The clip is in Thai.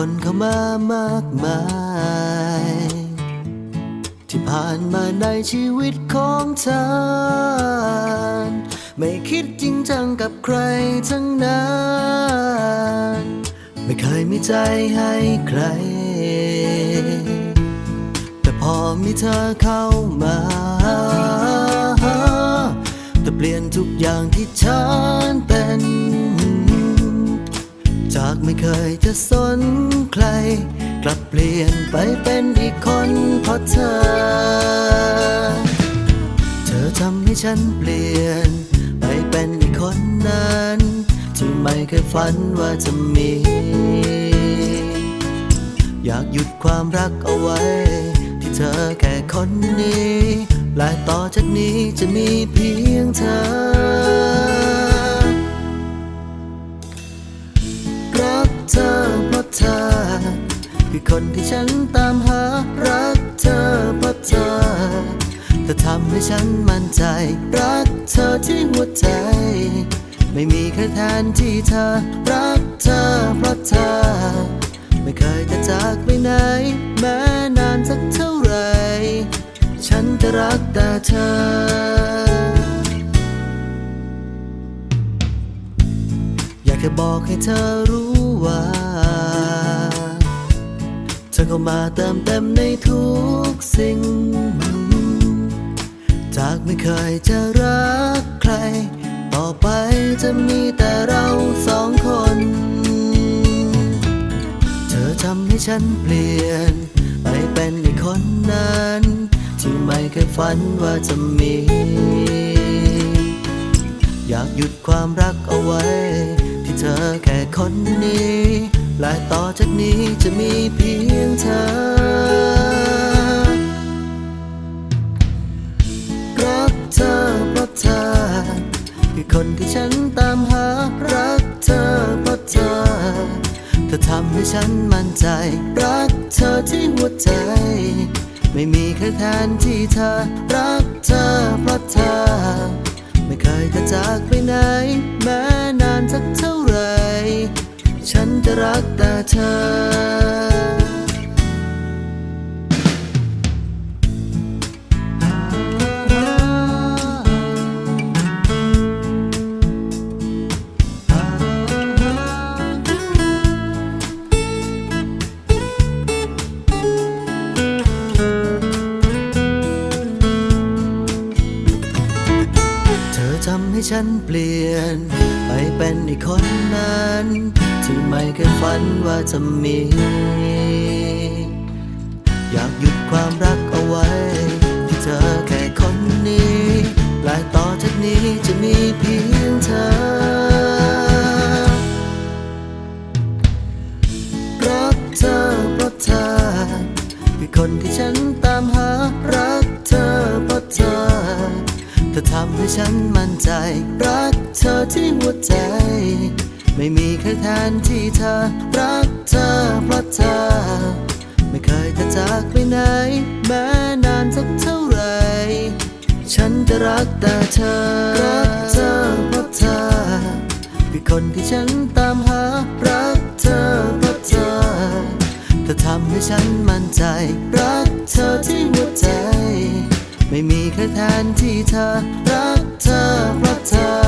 คนเข้ามามากมาย ที่ผ่านมาในชีวิตของฉันไม่คิดจริงจังกับใครทั้งนั้น ไม่เคยมีใจให้ใคร แต่พอมีเธอเข้ามา แต่เปลี่ยนทุกอย่างที่เป็น ไม่เคยจะสนใคร กลับเปลี่ยนไปเป็นอีกคนเพราะเธอ เธอทำให้ฉันเปลี่ยน ไปเป็นอีกคนนั้นที่ไม่เคยฝันว่าจะมี อยากหยุดความรักเอาไว้ ที่เธอแค่คนนี้ และต่อจากนี้จะมีเพียงเธอ คนที่ฉันตามหารักเธอเพราะเธอเธอทำให้ฉันมั่นใจ รักเธอที่หัวใจ ไม่มีใครแทนที่เธอ รักเธอเพราะเธอ ไม่เคยจะจากไปไหน แม้นานสักเท่าไหรฉันจะรักแต่เธออยากจะบอกให้เธอรู้ว่า ธอเข้ามาเติมเต็มในทุกสิ่ง จากไม่เคยจะรักใคร ต่อไปจะมีแต่เราสองคน เธอทำให้ฉันเปลี่ยน ไปเป็นอีกคนนั้น ที่ไม่เคยฝันว่าจะมี อยากหยุดความรักเอาไว้ ที่เธอแค่คนนี้ และต่อจากนี้จะมีเพียงเธอ รักเธอเพราะเธอ คือคนที่ฉันตามหา รักเธอเพราะเธอ เธอทำให้ฉันมั่นใจ รักเธอที่หัวใจ ไม่มีใครแทนที่เธอ รักเธอเพราะเธอ ไม่เคยจะจากไปไหน แม้นานสักเท่าไหร ฉันจะรักแต่เธอ ให้ฉันเปลี่ยน ไปเป็นอีกคนนั้น ที่ไม่เคยฝันว่าจะมี อยากหยุดความรักเอาไว้ ที่เธอแค่คนนี้และต่อจากนี้จะมีเพียงเธอ รักเธอเพราะเธอคือคนที่ฉันตามหารัก ธอทำให้ฉันมั่นใจ รักเธอที่หัวใจ ไม่มีใครแทนที่เธอ รักเธอเพราะเธอ ไม่เคยจะจากไปไหน แม้นานสักเท่าไหรฉันจะรักแต่เธอ รักเธอเพราะเธอ คือคนที่ฉันตามหา รักเธอเพราะเธอเธอทำให้ฉันมั่นใจ รักเธอที่หัวใจ ไม่มีใครแทนที่เธอรักเธอเพราะเธอ